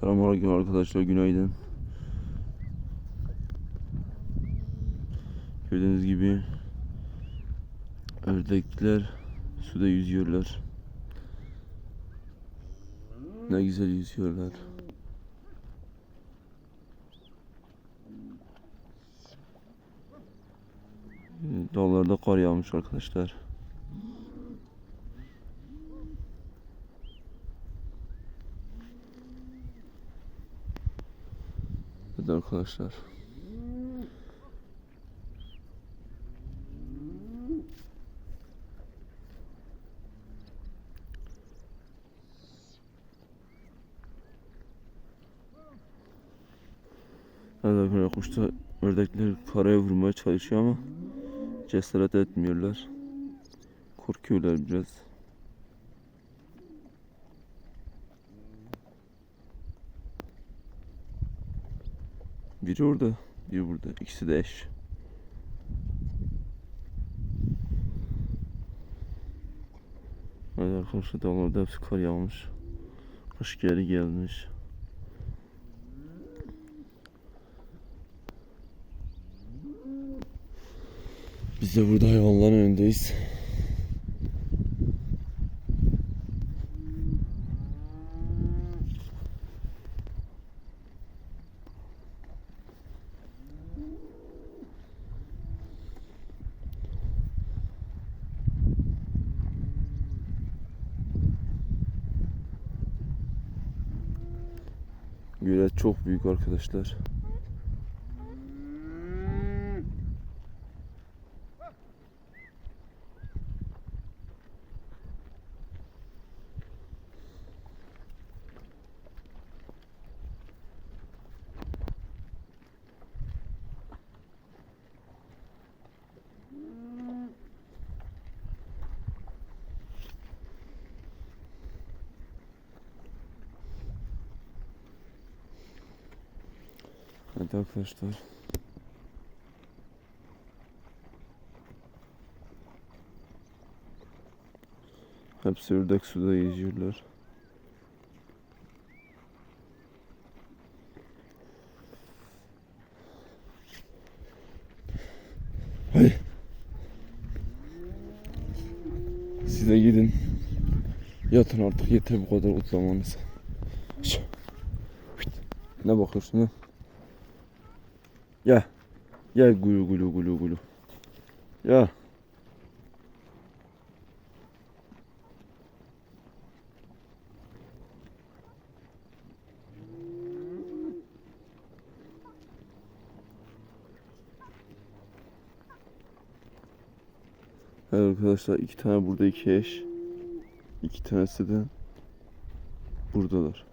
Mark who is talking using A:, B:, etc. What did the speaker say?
A: Selamünaleyküm arkadaşlar günaydın. Gördüğünüz gibi ördekler suda yüzüyorlar. Ne güzel yüzüyorlar. Dağlarda kar yağmış arkadaşlar. Evet arkadaşlar. Evet kuşta ördekler karaya vurmaya çalışıyor ama cesaret etmiyorlar. Korkuyorlar biraz. Biri orada, biri burada. İkisi de eş. Evet arkadaşlar dağlarda hepsi kar yağmış. Kış geri gelmiş. Biz de burada hayvanların önündeyiz. Gölet çok büyük arkadaşlar. Evet arkadaşlar. Hepsi ördek suda yüzüyorlar. Hadi. Siz de gidin. Yatın artık yeter bu kadar utlamanız. Ne bakıyorsun ha? Gel. Gel gulu gulu gulu gulu. Gel. Evet arkadaşlar iki tane burada iki eş. İki tanesi de buradalar.